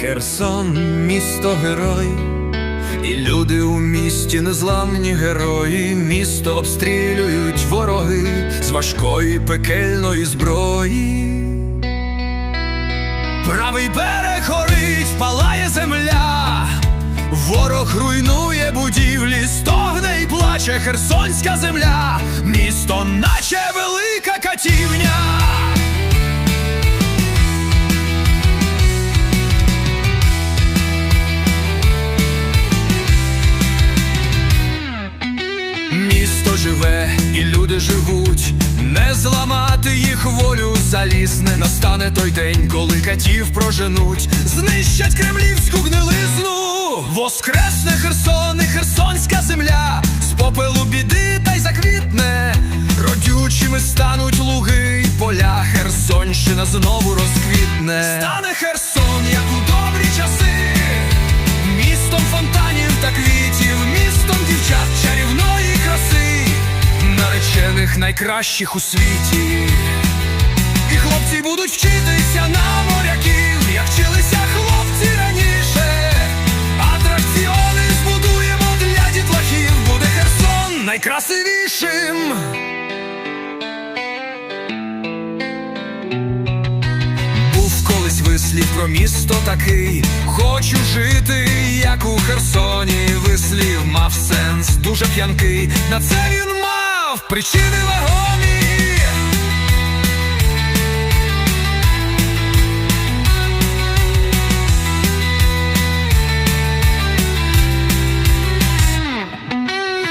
Херсон, місто герой, і люди у місті незламні герої, місто обстрілюють вороги з важкої пекельної зброї. Правий берег горить, палає земля, ворог руйнує будівлі, стогне і плаче херсонська земля, місто, наче велика катівня. Місто живе і люди живуть, не зламати їх волю залізне. Настане той день, коли катів проженуть, знищать кремлівську гнилизну. Воскресне Херсон і херсонська земля, з попелу біди та й заквітне. Родючими стануть луги й поля, Херсонщина знову розквітне. Стане Херсон, наречених найкращих у світі. І хлопці будуть вчитися на моряків, як вчилися хлопці раніше. Атракціони збудуємо для дітлахів, буде Херсон найкрасивішим. Вислів про місто такий. Хочу жити, як у Херсоні. Вислів мав сенс, дуже п'янкий. На це він мав причини вагомі.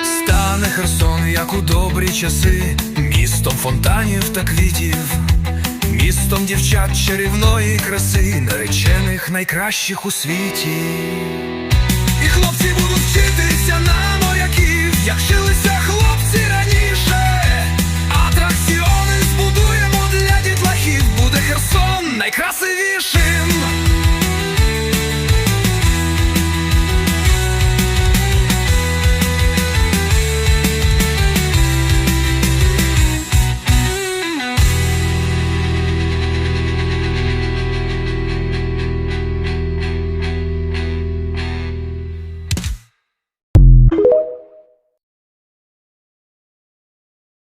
Стане Херсон, як у добрі часи, містом фонтанів та квітів, містом дівчат чарівної краси, наречених найкращих у світі. І хлопці будуть вчитися на моряків, як вчилися Атракціони збудуємо